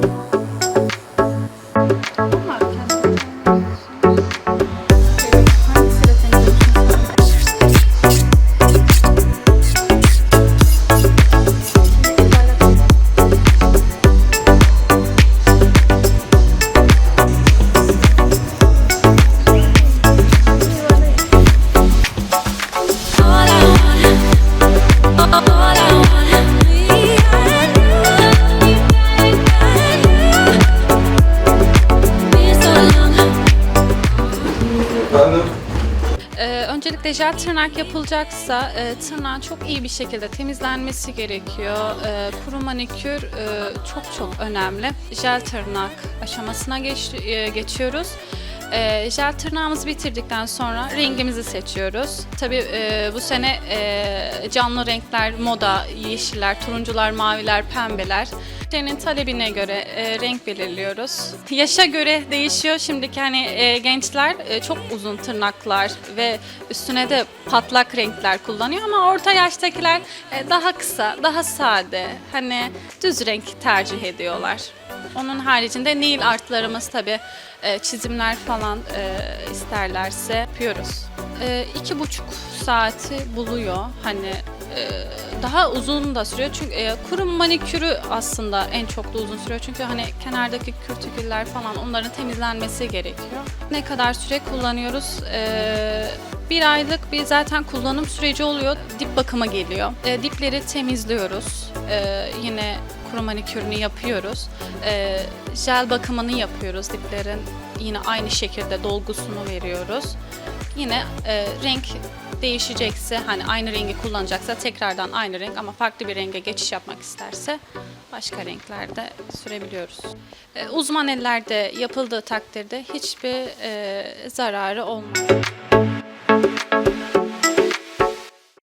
Bye. Efendim? Ee, öncelikle jel tırnak yapılacaksa e, tırnağın çok iyi bir şekilde temizlenmesi gerekiyor. E, kuru manikür e, çok çok önemli. Jel tırnak aşamasına geç, e, geçiyoruz. E, jel tırnağımızı bitirdikten sonra rengimizi seçiyoruz. Tabii e, bu sene e, canlı renkler moda, yeşiller, turuncular, maviler, pembeler. Senin talebine göre e, renk belirliyoruz. Yaşa göre değişiyor. Şimdiki hani e, gençler e, çok uzun tırnaklar ve üstüne de patlak renkler kullanıyor ama orta yaştakiler e, daha kısa, daha sade, hani düz renk tercih ediyorlar. Onun haricinde nail artlarımız tabii e, çizimler falan e, isterlerse yapıyoruz. E, iki buçuk saati buluyor. Hani e, daha uzun da sürüyor çünkü e, kuru manikürü aslında en çok da uzun sürüyor çünkü hani kenardaki kürtüküller falan onların temizlenmesi gerekiyor. Ne kadar süre kullanıyoruz? E, bir aylık bir zaten kullanım süreci oluyor. Dip bakıma geliyor. E, dipleri temizliyoruz. E, yine kuru manikürünü yapıyoruz. E, jel bakımını yapıyoruz diplerin. Yine aynı şekilde dolgusunu veriyoruz. Yine e, renk değişecekse hani aynı rengi kullanacaksa tekrardan aynı renk ama farklı bir renge geçiş yapmak isterse başka renklerde sürebiliyoruz. E, uzman ellerde yapıldığı takdirde hiçbir e, zararı olmuyor.